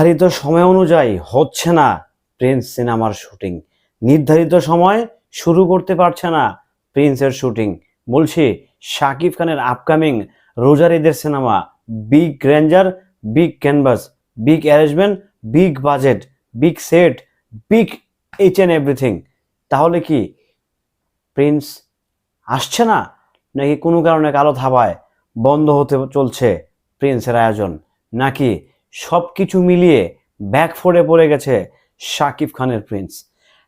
নির্ধারিত সময় অনুযায়ী হচ্ছে না প্রিন্স সিনেমার শুটিং। নির্ধারিত সময় শুরু করতে পারছে না প্রিন্সের শুটিং। বলছি, শাকিব খানের আপকামিং রোজার ঈদের cinema, big ranger big canvas, big arrangement, big budget, big set, big H and everything. তাহলে কি প্রিন্স আসছে না? নাকি কোনো কারণে কালো থাবায় বন্ধ হতে চলছে প্রিন্সের আয়োজন? নাকি সব কিছু মিলিয়ে ব্যাক ফোরে পড়ে গেছে শাকিব খানের প্রিন্স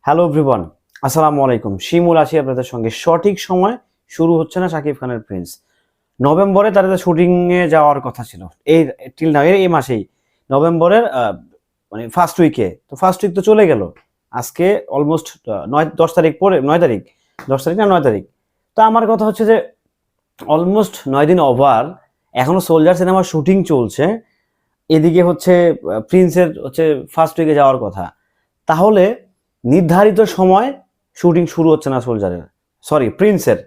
হ্যালো এভরিওয়ান আসসালামু আলাইকুম। শিমুল আছি আপনাদের সঙ্গে। সঠিক সময় শুরু হচ্ছে না শাকিব খানের প্রিন্স নভেম্বরে তাদের শুটিংয়ে যাওয়ার কথা ছিল। এই টিল না এই মাসেই। নভেম্বরের মানে ফার্স্ট উইকে তো ফার্স্ট উইক তো চলে গেল। আজকে অলমোস্ট নয়, দশ তারিখ পরে, নয় তারিখ। দশ তারিখ না, নয় তারিখ। তো আমার কথা হচ্ছে যে অলমোস্ট নয় দিন ওভার এখনও সোলজার সিনেমার শুটিং চলছে। এদিকে হচ্ছে প্রিন্সের হচ্ছে ফার্স্ট উইকে যাওয়ার কথা। তাহলে নির্ধারিত সময় শুটিং শুরু হচ্ছে না সোলজারের সরি প্রিন্সের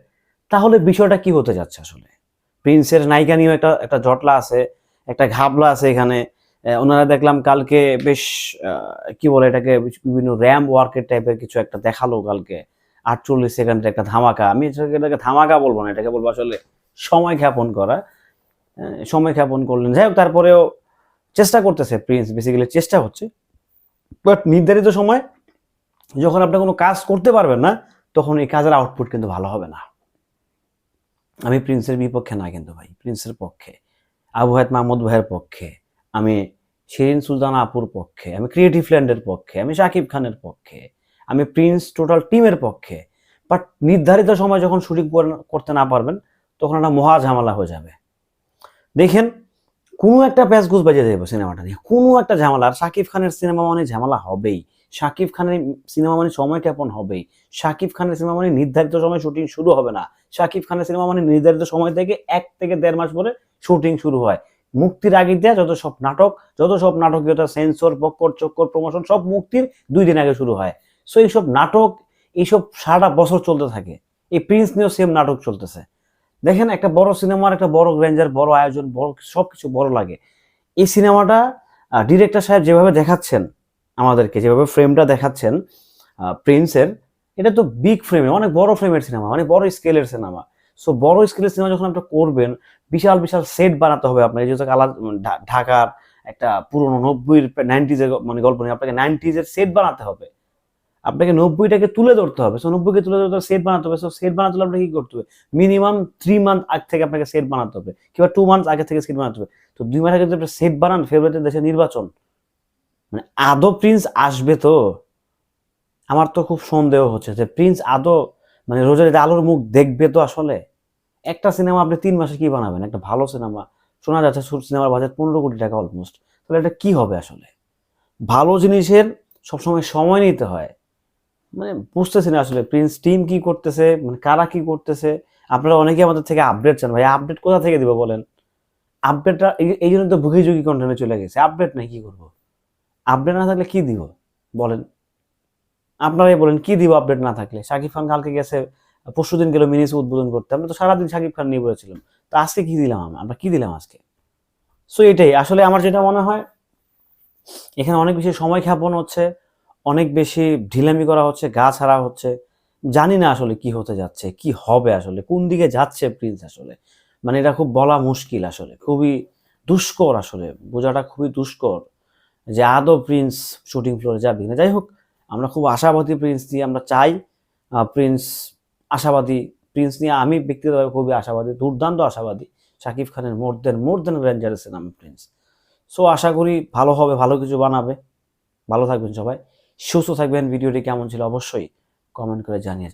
তাহলে বিষয়টা কি হতে যাচ্ছে আসলে? প্রিন্সের নায়িকা নিয়েও একটা একটা জটলা আছে, একটা ঘাবলা আছে এখানে। ওনারা দেখলাম কালকে বেশ কি বলে এটাকে, বিভিন্ন র্যাম ওয়ার্কের টাইপের কিছু একটা দেখাল কালকে। আটচল্লিশ সেকেন্ডের একটা ধামাকা। আমি এটাকে এটাকে ধামাকা বলব না, এটাকে বলব আসলে সময় খ্যাপন করা। সময় খ্যাপন করলেন। যাই হোক, তারপরেও চেষ্টা করতেছে প্রিন্স বেসিক্যালি চেষ্টা হচ্ছে। বাট নির্ধারিত সময় যখন আপনি কোনো কাজ করতে পারবেন না, তখন এই কাজের আউটপুট কিন্তু ভালো হবে না। আমি প্রিন্সের বিপক্ষে না কিন্তু ভাই প্রিন্সের পক্ষে। আবু হায়াত মাহমুদ ভাইয়ের পক্ষে। আমি শিরিন সুলতানা আপুর পক্ষে। আমি ক্রিয়েটিভ ল্যান্ডের পক্ষে। আমি শাকিব খানের পক্ষে। আমি প্রিন্স টোটাল টিমের পক্ষে। বাট নির্ধারিত সময় যখন শুটিং করতে না পারবেন, তখন একটা মহা ঝামেলা হয়ে যাবে। দেখেন কোনো একটা প্যাচ গুজ বাজে যাবে সিনেমাটা নিয়ে। কোনো একটা ঝামেলা। আর শাকিব খানের সিনেমা মানে ঝামেলা হবেই। শাকিব খানের সিনেমা মানে সময় ক্ষেপণ হবেই। শাকিব খানের সিনেমা মানে নির্ধারিত সময় শুটিং শুরু হবে না। শাকিব খানের সিনেমা মানে নির্ধারিত সময় থেকে এক থেকে দেড় মাস পরে শুটিং শুরু হয়। মুক্তির আগে দেওয়া যত সব নাটক, যত সব নাটকীয়তা, সেন্সর পক্কর চক্কর, প্রমোশন, সব মুক্তির দুই দিন আগে শুরু হয়। সো এইসব নাটক, এইসব সারা বছর চলতে থাকে। এই প্রিন্স নিয়েও সেম নাটক চলতেছে। দেখেন একটা বড় সিনেমার, একটা বড় গ্র্যান্ডার বড় আয়োজন, বড় সব কিছু বড় লাগে। এই সিনেমাটা ডিরেক্টর সাহেব যেভাবে দেখাচ্ছেন আমাদেরকে, যেভাবে ফ্রেমটা দেখাচ্ছেন প্রিন্সের এটা তো বিগ ফ্রেমে অনেক বড় ফ্রেমের সিনেমা, অনেক বড় স্কেলের সিনেমা। সো বড় স্কেলের সিনেমা যখন আপনি করবেন, বিশাল বিশাল সেট বানাতে হবে আপনার। এই যে আলাদা ঢাকার একটা পুরোনো নব্বই নাইনটিজের মানে গল্প নিয়ে আপনাকে নাইনটিজের সেট বানাতে হবে। আপনাকে নব্বইটাকে তুলে ধরতে হবে। সো নব্বইকে তুলে ধরতে হবে সেট বানাতে হবে। সো সেট বানাতে হলে আপনাকে কি করতে হবে? মিনিমাম থ্রি মান্থ আগ থেকে আপনাকে সেট বানাতে হবে। কিংবা টু মান্থ আগে থেকে সেট বানাতে হবে। তো দুই মাস আগে যদি আপনি সেট বানান ফেব্রুয়ারিতে দেশে নির্বাচন। মানে আদৌ প্রিন্স আসবে তো? আমার তো খুব সন্দেহ হচ্ছে যে প্রিন্স আদৌ মানে রোজারিতে আলোর মুখ দেখবে তো আসলে? একটা সিনেমা আপনি তিন মাসে কি বানাবেন? একটা ভালো সিনেমা শোনা যাচ্ছে সিনেমার বাজেট পনেরো কোটি টাকা অলমোস্ট তাহলে এটা কি হবে আসলে? ভালো জিনিসের সবসময় সময় নিতে হয়। মানে বুঝতেছি না আসলে প্রিন্স টিম কি করতেছে মানে কারা কি করতেছে। আপনারা অনেকে আমাদের থেকে আপডেট চান। ভাই আপডেট কোথা থেকে দিব বলেন? আপডেটটা এই জন্য তো ভুগি যুগি কন্টেন্টে চলে গেছে। আপডেট নাই, কি করব? আপডেট না থাকলে কি দিব? বলেন। আপনারাই বলেন, কি দিব আপডেট না থাকলে? শাকিব খান কালকে গেছে, পরশু দিন গেল মিনিস উদ্বোধন করতে। আমরা তো সারাদিন শাকিব খান নিয়ে বলেছিলাম। তো আজকে কি দিলাম আমরা? আমরা কি দিলাম আজকে? সো এটাই। আসলে আমার যেটা মনে হয়, এখানে অনেক বেশি সময় ক্ষেপণ হচ্ছে। অনেক বেশি ঢিলামি করা হচ্ছে, গা ছাড়া হচ্ছে। জানি না আসলে কি হতে যাচ্ছে, কি হবে আসলে, কোন দিকে যাচ্ছে প্রিন্স আসলে। মানে এটা খুব বলা মুশকিল আসলে, খুবই দুষ্কর আসলে, বোঝাটা খুবই দুষ্কর যে আদৌ প্রিন্স শুটিং ফ্লোরে যাবে না যাই হোক, আমরা খুব আশাবাদী প্রিন্স নিয়ে আমরা চাই প্রিন্স আশাবাদী প্রিন্স নিয়ে আমি ব্যক্তিগতভাবে খুবই আশাবাদী, দুর্দান্ত আশাবাদী, শাকিব খানের মোর দেন মোর দেন রেঞ্জারের সিনেমা প্রিন্স সো আশা করি ভালো হবে, ভালো কিছু বানাবে। ভালো থাকবেন সবাই। সুস্থ থাকবেন ভিডিওটি কেমন ছিল অবশ্যই কমেন্ট করে জানিয়ে